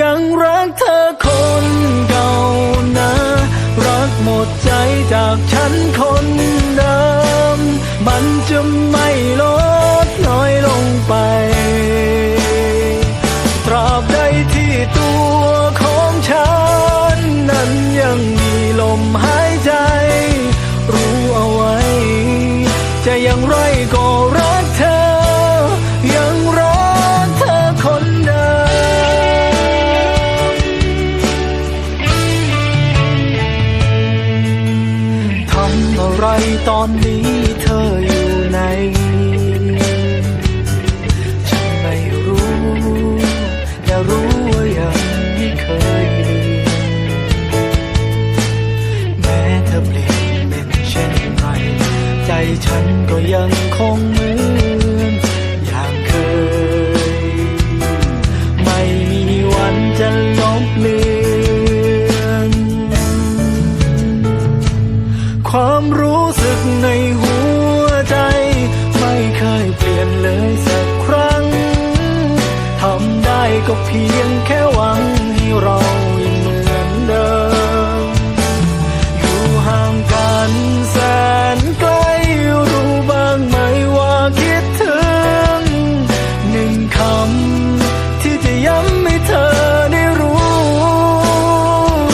ยังรักเธอคนเก่านะ รักหมดใจจากฉันคนเดิม มันจะไม่ลดน้อยลงไป ตราบใดที่ตัวของฉัน นั้นยังมีลมหายใจ รู้เอาไว้ จะอย่างไรก็ ไรตอนนี้เธออยู่ไหน ฉันไม่รู้ แต่รู้ว่ายังไม่เคยดี แม้เธอเปลี่ยนเป็นเช่นไร ใจฉันก็ยังคงเหมือน ความรู้สึกในหัวใจ ไม่เคยเปลี่ยนเลยสักครั้ง ทำได้ก็เพียงแค่